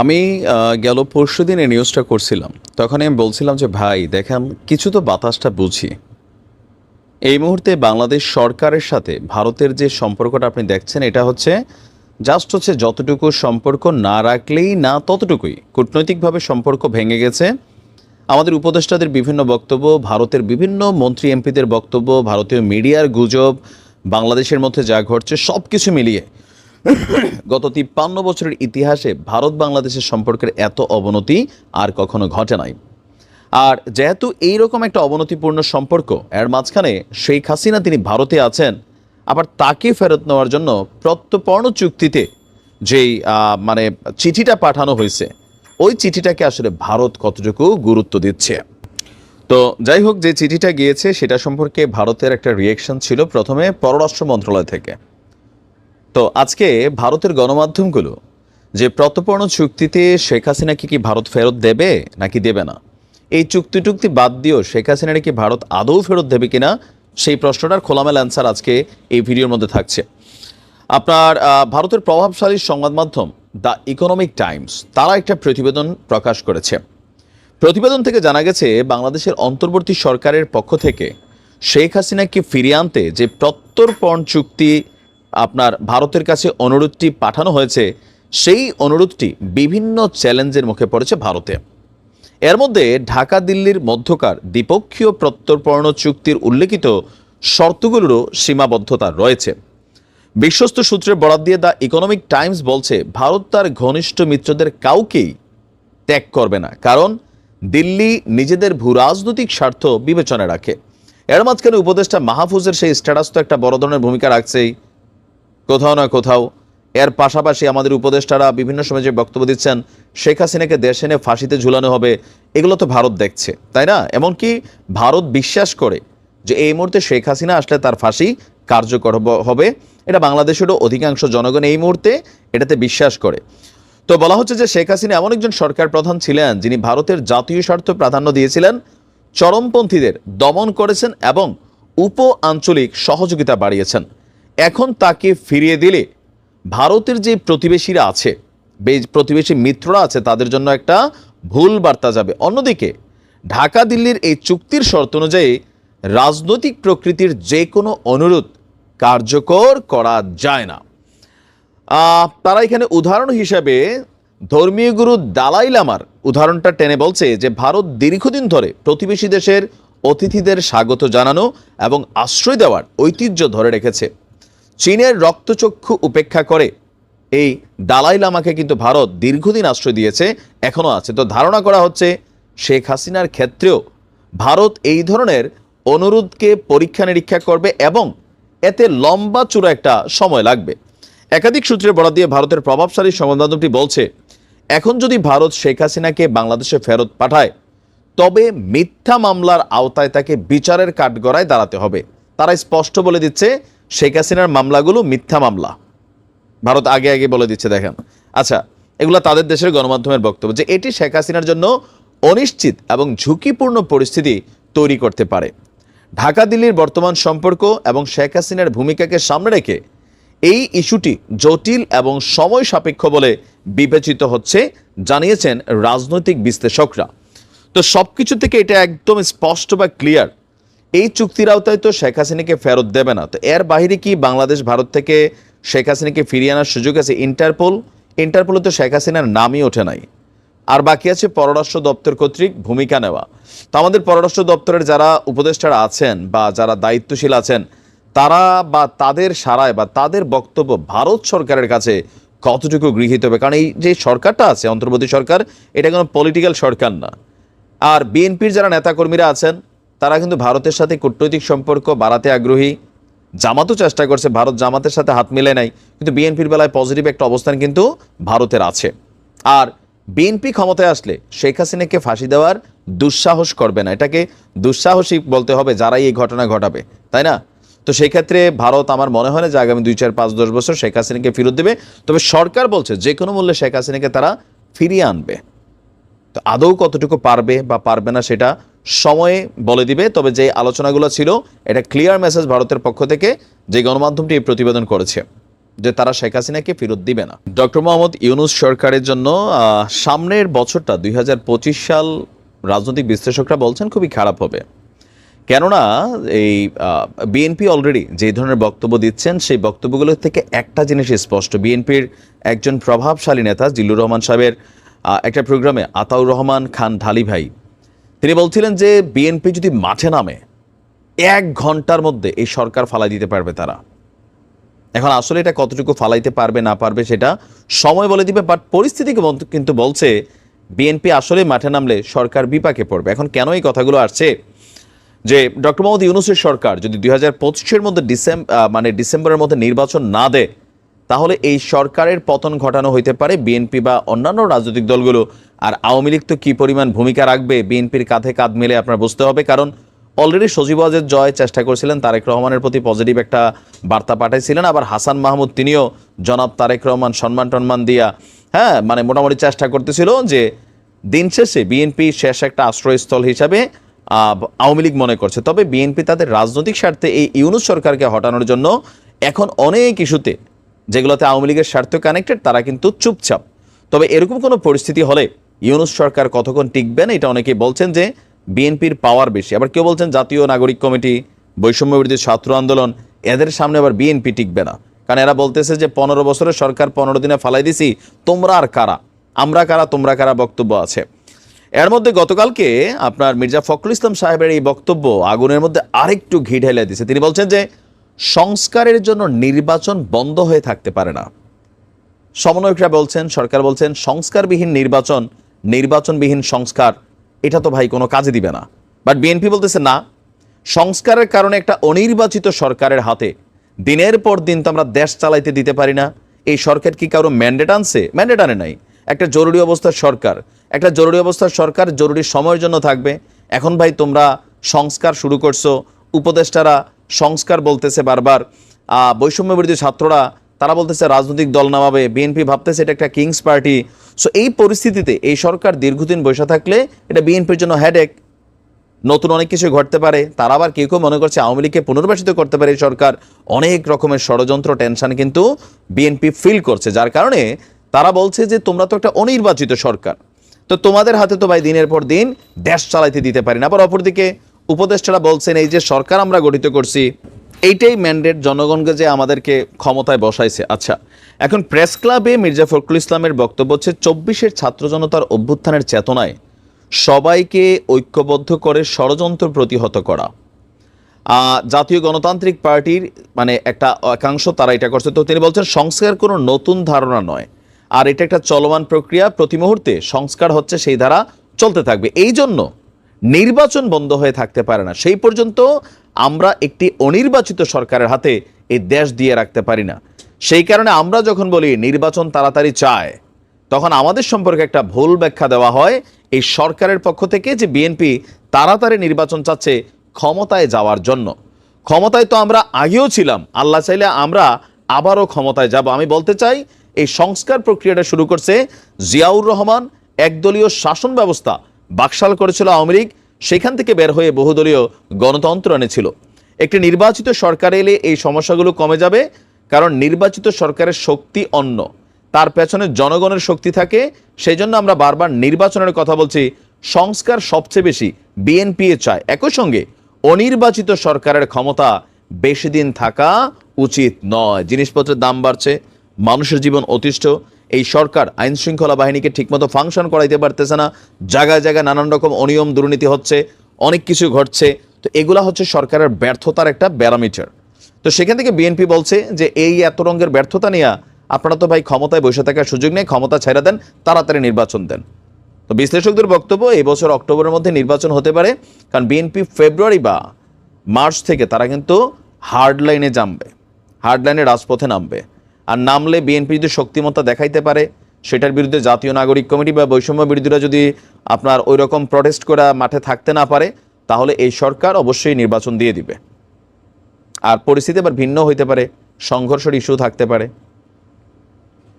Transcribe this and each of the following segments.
আমি গেল পরশু দিন এই নিউজটা করছিলাম। তখন আমি বলছিলাম যে, ভাই, দেখেন, কিছু তো বাতাসটা বুঝি। এই মুহূর্তে বাংলাদেশ সরকারের সাথে ভারতের যে সম্পর্কটা আপনি দেখছেন, এটা হচ্ছে জাস্ট হচ্ছে যতটুকু সম্পর্ক না রাখলেই না ততটুকুই। কূটনৈতিকভাবে সম্পর্ক ভেঙে গেছে। আমাদের উপদেষ্টাদের বিভিন্ন বক্তব্য, ভারতের বিভিন্ন মন্ত্রী, এমপিদের বক্তব্য, ভারতীয় মিডিয়ার গুজব, বাংলাদেশের মধ্যে যা ঘটছে সব কিছু মিলিয়ে গত তিপ্পান্ন বছরের ইতিহাসে ভারত বাংলাদেশের সম্পর্কের এত অবনতি আর কখনো ঘটে নাই। আর যেহেতু এইরকম একটা অবনতিপূর্ণ সম্পর্ক, এর মাঝখানে শেখ হাসিনা তিনি ভারতে আছেন, আবার তাকে ফেরত নেওয়ার জন্য প্রত্যপর্ণ চুক্তিতে যেই মানে চিঠিটা পাঠানো হয়েছে, ওই চিঠিটাকে আসলে ভারত কতটুকু গুরুত্ব দিচ্ছে? তো যাই হোক, যে চিঠিটা গিয়েছে সেটা সম্পর্কে ভারতের একটা রিয়েকশন ছিল প্রথমে পররাষ্ট্র মন্ত্রণালয় থেকে। তো আজকে ভারতের গণমাধ্যমগুলো যে প্রত্যপর্ণ চুক্তিতে শেখ হাসিনাকে কি ভারত ফেরত দেবে নাকি দেবে না, এই চুক্তি টুক্তি বাদ দিয়েও শেখ হাসিনাকে কি ভারত আদৌ ফেরত দেবে কিনা, সেই প্রশ্নটার খোলামেলা অ্যান্সার আজকে এই ভিডিওর মধ্যে থাকছে। আপনার ভারতের প্রভাবশালী সংবাদ মাধ্যম দ্য ইকোনমিক টাইমস, তারা একটা প্রতিবেদন প্রকাশ করেছে। প্রতিবেদন থেকে জানা গেছে, বাংলাদেশের অন্তর্বর্তী সরকারের পক্ষ থেকে শেখ হাসিনাকে ফিরিয়ে আনতে যে প্রত্যর্পণ চুক্তি আপনার ভারতের কাছে অনুরোধটি পাঠানো হয়েছে, সেই অনুরোধটি বিভিন্ন চ্যালেঞ্জের মুখে পড়েছে ভারতে। এর মধ্যে ঢাকা দিল্লির মধ্যকার দ্বিপক্ষীয় প্রত্যর্পণ চুক্তির উল্লেখিত শর্তগুলোরও সীমাবদ্ধতা রয়েছে। বিশ্বস্ত সূত্রে বরাদ দিয়ে দ্য ইকোনমিক টাইমস বলছে, ভারত তার ঘনিষ্ঠ মিত্রদের কাউকেই ত্যাগ করবে না, কারণ দিল্লি নিজেদের ভূরাজনৈতিক স্বার্থ বিবেচনায় রাখে। এর মাঝখানে উপদেষ্টা মাহফুজের সেই স্ট্যাটাস তো একটা বড় ধরনের ভূমিকা রাখছেই। কোথাও না কোথাও। এর পাশাপাশি আমাদের উপদেষ্টারা বিভিন্ন সময় যে বক্তব্য দিচ্ছেন, শেখ হাসিনাকে দেশ এনে ফাঁসিতে ঝুলানো হবে, এগুলো তো ভারত দেখছে, তাই না? এমনকি ভারত বিশ্বাস করে যে এই মুহূর্তে শেখ হাসিনা আসলে তার ফাঁসি কার্যকর হবে। এটা বাংলাদেশেরও অধিকাংশ জনগণ এই মুহূর্তে এটাতে বিশ্বাস করে। তো বলা হচ্ছে যে শেখ হাসিনা এমন একজন সরকার প্রধান ছিলেন, যিনি ভারতের জাতীয় স্বার্থ প্রাধান্য দিয়েছিলেন, চরমপন্থীদের দমন করেছেন এবং উপ আঞ্চলিক সহযোগিতা বাড়িয়েছেন। এখন তাকে ফিরিয়ে দিলে ভারতের যে প্রতিবেশীরা আছে প্রতিবেশী মিত্ররা আছে, তাদের জন্য একটা ভুল বার্তা যাবে। অন্যদিকে, ঢাকা দিল্লির এই চুক্তির শর্ত অনুযায়ী রাজনৈতিক প্রকৃতির যে কোনো অনুরোধ কার্যকর করা যায় না। তারা এখানে উদাহরণ হিসাবে ধর্মীয় গুরু দালাই লামার উদাহরণটা টেনে বলছে যে, ভারত দীর্ঘদিন ধরে প্রতিবেশী দেশের অতিথিদের স্বাগত জানানো এবং আশ্রয় দেওয়ার ঐতিহ্য ধরে রেখেছে। চীনের রক্তচক্ষু উপেক্ষা করে। এই দালাই লামাকে কিন্তু ভারত দীর্ঘদিন আশ্রয় দিয়েছে এখনও আছে। তো ধারণা করা হচ্ছে, শেখ হাসিনার ক্ষেত্রেও ভারত এই ধরনের অনুরোধকে পরীক্ষা নিরীক্ষা করবে এবং এতে লম্বা চূড়া একটা সময় লাগবে। একাধিক সূত্রে বরাদ দিয়ে ভারতের প্রভাবশালী সংবাদ মাধ্যমটি বলছে, এখন যদি ভারত শেখ হাসিনাকে বাংলাদেশে ফেরত পাঠায়, তবে মিথ্যা মামলার আওতায় তাকে বিচারের কাঠগড়ায় দাঁড়াতে হবে। তারা স্পষ্ট বলে দিচ্ছে শেখ হাসিনার মামলাগুলো মিথ্যা মামলা। ভারত আগে আগে বলে দিচ্ছে, দেখেন। আচ্ছা এগুলো তাদের দেশের গণমাধ্যমের বক্তব্য যে এটি শেখ হাসিনার জন্য অনিশ্চিত এবং ঝুঁকিপূর্ণ পরিস্থিতি তৈরি করতে পারে। ঢাকা, দিল্লির বর্তমান সম্পর্ক এবং শেখ হাসিনার ভূমিকাকে সামনে রেখে এই ইস্যুটি জটিল এবং সময় সাপেক্ষ বলে বিবেচিত হচ্ছে, জানিয়েছেন রাজনৈতিক বিশ্লেষকরা। তো সব কিছু থেকে এটা একদম স্পষ্ট বা ক্লিয়ার এই চুক্তির আওতায় তো শেখ হাসিনাকে ফেরত দেবে না। তো এর বাইরে কি বাংলাদেশ, ভারত থেকে শেখ হাসিনাকে ফিরিয়ে আনার সুযোগ আছে? ইন্টারপোল? ইন্টারপোলে তো শেখ হাসিনার নামই ওঠে নাই। আর বাকি আছে পররাষ্ট্র দপ্তর কর্তৃক ভূমিকা নেওয়া। তো আমাদের পররাষ্ট্র দপ্তরের যারা উপদেষ্টারা আছেন বা যারা দায়িত্বশীল আছেন, তারা বা তাদের সারায় বা তাদের বক্তব্য ভারত সরকারের কাছে কতটুকু গৃহীত হবে? কারণ এই যে সরকারটা আছে, অন্তর্বর্তী সরকার, এটা কোনো পলিটিক্যাল সরকার না। আর বিএনপির যারা নেতাকর্মীরা আছেন তারা কিন্তু ভারতের সাথে কূটনৈতিক সম্পর্ক বাড়াতে আগ্রহী। জামাতও চেষ্টা করছে, ভারত জামাতের সাথে হাত মিলে নাই। কিন্তু বিএনপির বেলায় পজিটিভ একটা অবস্থান কিন্তু ভারতের আছে। আর বিএনপি ক্ষমতায় আসলে শেখ হাসিনাকে ফাঁসি দেওয়ার দুঃসাহস করবে না। এটাকে দুঃসাহসী বলতে হবে যারাই এই ঘটনা ঘটাবে, তাই না? তো সেই ক্ষেত্রে ভারত আমার মনে হয় না যে আগামী দুই, চার, পাঁচ, দশ বছর শেখ হাসিনাকে ফেরত দেবে। তবে সরকার বলছে যে কোনো মূল্যে শেখ হাসিনাকে তারা ফিরিয়ে আনবে। তো আদৌ কতটুকু পারবে বা পারবে না সেটা সময়ে বলে দিবে, তবে যে আলোচনাগুলো ছিল, এটা ক্লিয়ার মেসেজ ভারতের পক্ষ থেকে যে গণমাধ্যমটি এই প্রতিবেদন করেছে, যে তারা শেখ হাসিনাকে ফেরত দিবে না। ডক্টর মোহাম্মদ ইউনুস সরকারের জন্য সামনের বছরটা, দুই হাজার পঁচিশ সাল রাজনৈতিক বিশ্লেষকরা বলছেন খুবই খারাপ হবে। কেননা, এই বিএনপি অলরেডি যে ধরনের বক্তব্য দিচ্ছেন, সেই বক্তব্যগুলো থেকে একটা জিনিস স্পষ্ট। বিএনপির একজন প্রভাবশালী নেতা, জিল্লুর রহমান সাহেবের একটা প্রোগ্রামে আতাউর রহমান খান ঢালি ভাই তিনি বলছিলেন যে বিএনপি যদি মাঠে নামে, এক ঘণ্টার মধ্যে এই সরকার ফালাই দিতে পারবে তারা। এখন আসলে এটা কতটুকু ফালাইতে পারবে, না পারবে সেটা সময় বলে দিবে বাট পরিস্থিতি কিন্তু- বলছে বিএনপি আসলে মাঠে নামলে সরকার বিপাকে পড়বে। এখন কেন এই কথাগুলো আসছে? যে ডক্টর মোহাম্মদ ইউনুসের সরকার যদি দুই হাজার পঁচিশের মধ্যে ডিসেম্বর মানে ডিসেম্বরের মধ্যে নির্বাচন না দেয় তাহলে এই সরকারের পতন ঘটানো হইতে পারে বিএনপি বা অন্যান্য রাজনৈতিক দলগুলো। আর আওয়ামী লীগ তো কী পরিমাণ ভূমিকা রাখবে বিএনপির কাঁধে কাঁধ মিলে আপনার বুঝতে হবে। কারণ অলরেডি সজীব ওয়াজেদ জয় চেষ্টা করেছিলেন, তারেক রহমানের প্রতি পজিটিভ একটা বার্তা পাঠাইছিলেন। আবার হাসান মাহমুদ তিনিও জনাব তারেক রহমান সম্মান টন্মান দিয়া হ্যাঁ মানে মোটামুটি চেষ্টা করতেছিল যে দিন শেষে বিএনপি শেষ একটা আশ্রয়স্থল হিসাবে আওয়ামী লীগ মনে করছে। তবে বিএনপি তাদের রাজনৈতিক স্বার্থে এই ইউনুস সরকারকে হটানোর জন্য এখন অনেক ইস্যুতে যেগুলোতে আওয়ামী লীগের স্বার্থ কানেক্টেড তারা কিন্তু চুপচাপ। তবে এরকম কোনো পরিস্থিতি হলে ইউনুস সরকার কতক্ষণ টিকবেন, এটা অনেকেই বলছেন যে বিএনপির পাওয়ার বেশি। আবার কেউ বলছেন জাতীয় নাগরিক কমিটি, বৈষম্য বিরোধী ছাত্র আন্দোলন, এদের সামনে আবার বিএনপি টিকবে না। কারণ এরা বলতেছে যে পনেরো বছরের সরকার পনেরো দিনে ফালাই দিছি, তোমরা আর কারা? আমরা কারা, তোমরা কারা বক্তব্য আছে। এর মধ্যে গতকালকে আপনার মির্জা ফখরুল ইসলাম সাহেবের এই বক্তব্য আগুনের মধ্যে আরেকটু ঘি ঢেলে দিছে। তিনি বলছেন যে সংস্কারের জন্য নির্বাচন বন্ধ হয়ে থাকতে পারে না। সমন্বয়করা বলছেন, সরকার বলছেন, সংস্কারবিহীন নির্বাচন, নির্বাচনবিহীন সংস্কার, এটা তো ভাই কোনো কাজে দিবে না। বাট বিএনপি বলতেছে, না, সংস্কারের কারণে একটা অনির্বাচিত সরকারের হাতে দিনের পর দিন তো আমরা দেশ চালাইতে দিতে পারি না। এই সরকার কি কারও ম্যান্ডেট আনছে? ম্যান্ডেট আনে নাই। একটা জরুরি অবস্থার সরকার, একটা জরুরি অবস্থার সরকার জরুরি সময়ের জন্য থাকবে। এখন ভাই তোমরা সংস্কার শুরু করছ, উপদেষ্টারা সংস্কার বলতেছে বারবার আহ, বৈষম্য বিরোধী ছাত্ররা তারা বলতেছে রাজনৈতিক দল নামাবে বিএনপি ভাবতেছে এটা একটা কিংস পার্টি। সো এই পরিস্থিতিতে এই সরকার দীর্ঘদিন বসে থাকলে এটা বিএনপির জন্য হেডেক নতুন অনেক কিছু ঘটতে পারে তারা আবার কেউ কেউ মনে করছে আওয়ামী লীগকে পুনর্বাসিত করতে পারে এই সরকার। অনেক রকমের ষড়যন্ত্র টেনশন কিন্তু বিএনপি ফিল করছে যার কারণে তারা বলছে যে তোমরা তো একটা অনির্বাচিত সরকার। তো তোমাদের হাতে তো ভাই দিনের পর দিন দেশ চালাইতে দিতে পারি না আবার অপরদিকে উপদেষ্টারা বলছেন, এই যে সরকার আমরা গঠিত করছি, এইটাই ম্যান্ডেট জনগণকে যে আমাদেরকে ক্ষমতায় বসাইছে। আচ্ছা এখন প্রেস ক্লাবে মির্জা ফখরুল ইসলামের বক্তব্য হচ্ছে, চব্বিশের ছাত্র জনতার অভ্যুত্থানের চেতনায় সবাইকে ঐক্যবদ্ধ করে ষড়যন্ত্র প্রতিহত করা। জাতীয় গণতান্ত্রিক পার্টির মানে একটা একাংশ তারা এটা করছে। তো তিনি বলছেন, সংস্কার কোনো নতুন ধারণা নয়। আর এটা একটা চলমান প্রক্রিয়া। প্রতি মুহূর্তে সংস্কার হচ্ছে, সেই ধারা চলতে থাকবে। এই জন্য নির্বাচন বন্ধ হয়ে থাকতে পারে না। সেই পর্যন্ত আমরা একটি অনির্বাচিত সরকারের হাতে এই দেশ দিয়ে রাখতে পারি না। সেই কারণে আমরা যখন বলি নির্বাচন তাড়াতাড়ি চায়, তখন আমাদের সম্পর্কে একটা ভুল ব্যাখ্যা দেওয়া হয়। এই সরকারের পক্ষ থেকে যে বিএনপি তাড়াতাড়ি নির্বাচন চাচ্ছে ক্ষমতায় যাওয়ার জন্য। ক্ষমতায় তো আমরা আগেও ছিলাম। আল্লাহ চাইলে আমরা আবারও ক্ষমতায় যাব। আমি বলতে চাই, এই সংস্কার প্রক্রিয়াটা শুরু করছে জিয়াউর রহমান একদলীয় শাসন ব্যবস্থা বাকশাল করেছিল আওয়ামী লীগ, সেখান থেকে বের হয়ে বহুদলীয় গণতন্ত্র এনেছিল। একটি নির্বাচিত সরকার এলে এই সমস্যাগুলো কমে যাবে, কারণ নির্বাচিত সরকারের শক্তি অন্য। তার পেছনে জনগণের শক্তি থাকে সেই জন্য আমরা বারবার নির্বাচনের কথা বলছি। সংস্কার সবচেয়ে বেশি বিএনপি চায়। একই সঙ্গে অনির্বাচিত সরকারের ক্ষমতা বেশি দিন থাকা উচিত নয়। জিনিসপত্রের দাম বাড়ছে মানুষের জীবন অতিষ্ঠ, এই সরকার আইন শৃঙ্খলা বাহিনীকে ঠিকমতো ফাংশন করাইতে পারতেছে না, জায়গায় জায়গায় নানান রকম অনিয়ম দুর্নীতি হচ্ছে, অনেক কিছু ঘটছে, তো এগুলা হচ্ছে সরকারের ব্যর্থতার একটা ব্যারামিটার। তো সেখান থেকে বিএনপি বলছে যে এই এত রঙের ব্যর্থতা নিয়ে আপনারা তো ভাই ক্ষমতায় বসে থাকার সুযোগ নেই, ক্ষমতা ছেড়ে দেন, তাড়াতাড়ি নির্বাচন দেন। তো বিশ্লেষকদের বক্তব্য, এই বছর অক্টোবরের মধ্যে নির্বাচন হতে পারে, কারণ বিএনপি ফেব্রুয়ারি বা মার্চ থেকে তারা কিন্তু হার্ডলাইনে জামবে হার্ড লাইনে রাজপথে নামবে। আর নামলে বিএনপি যদি শক্তিমত্তা দেখাইতে পারে, সেটার বিরুদ্ধে জাতীয় নাগরিক কমিটি বা বৈষম্য বিরোধীরা যদি আপনার ওই রকম প্রটেস্ট করা মাঠে থাকতে না পারে, তাহলে এই সরকার অবশ্যই নির্বাচন দিয়ে দিবে। আর পরিস্থিতি আবার ভিন্ন হইতে পারে, সংঘর্ষের ইস্যু থাকতে পারে।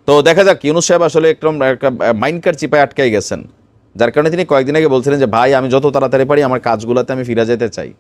তো দেখা যাক, ইউনুস সাহেব আসলে একদম একটা মাইন্ড চিপায় আটকাই গেছেন। যার কারণে তিনি কয়েকদিন আগে বলছিলেন যে, ভাই, আমি যত তাড়াতাড়ি পারি আমার কাজগুলোতে আমি ফিরে যেতে চাই।